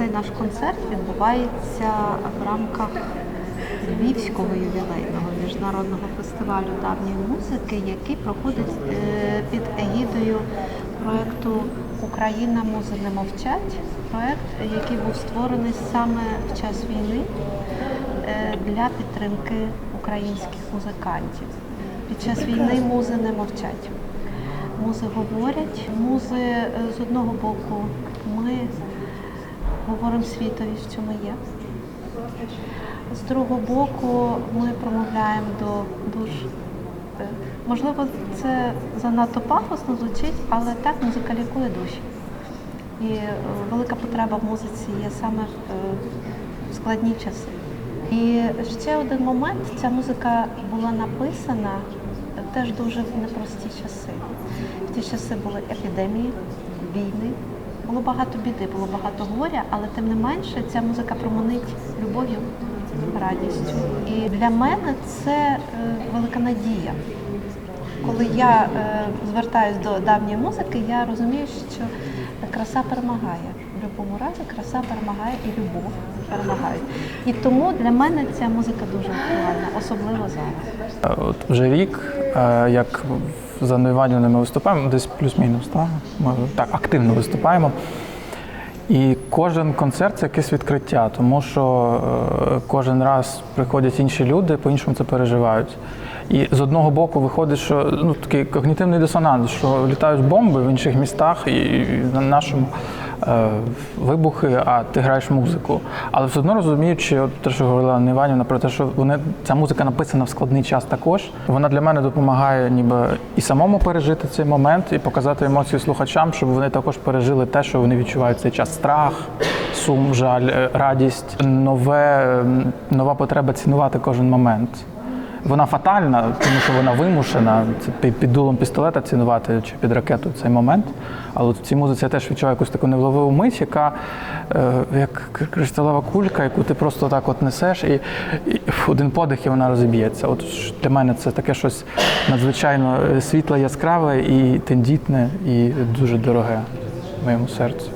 цей наш концерт відбувається в рамках Львівського ювілейного міжнародного фестивалю давньої музики, який проходить е, під егідою проєкту Україна музи не мовчать. Проєкт, який був створений саме в час війни е, для підтримки українських музикантів. Під час війни музи не мовчать. Музи говорять. Музи е, з одного боку ми говоримо світові, що ми є. З другого боку, ми промовляємо до душ. Е, Можливо, це занадто пафосно звучить, але так музика лікує душі. І е, велика потреба в музиці є саме е, в складні часи. І ще один момент: ця музика була написана теж дуже в непрості часи. В ті часи були епідемії, війни, було багато біди, було багато горя, але тим не менше ця музика промонить любов'ю, радістю. І для мене це е, велика надія. Коли я е, звертаюсь до давньої музики, я розумію, що краса перемагає. В будь-якому разі краса перемагає і любов перемагають. І тому для мене ця музика дуже актуальна, особливо зараз. От вже рік, е, за Нойванівними ми виступаємо, десь плюс-мінус, так? Ми так активно виступаємо. І кожен концерт це якесь відкриття, тому що е, кожен раз приходять інші люди, по-іншому це переживають. І з одного боку виходить, що ну, такий когнітивний дисонанс, що літають бомби в інших містах і, на нашому вибухи, а ти граєш музику. Але все одно розуміючи, от те, що говорила Анна Іванівна, про те, що вони, ця музика написана в складний час також. Вона для мене допомагає ніби і самому пережити цей момент, і показати емоції слухачам, щоб вони також пережили те, що вони відчувають цей час страх, сум, жаль, е, радість, нове, нова потреба цінувати кожен момент. Вона фатальна, тому що вона вимушена під, під дулом пістолета цінувати чи під ракету цей момент. Але в цій музиці я теж відчуваю якусь таку невловиву мить, яка е, як кр- кришталева кулька, яку ти просто так от несеш, і, і в один подих і вона розіб'ється. От для мене це таке щось надзвичайно е, світле, яскраве і тендітне, і дуже дороге моєму серці.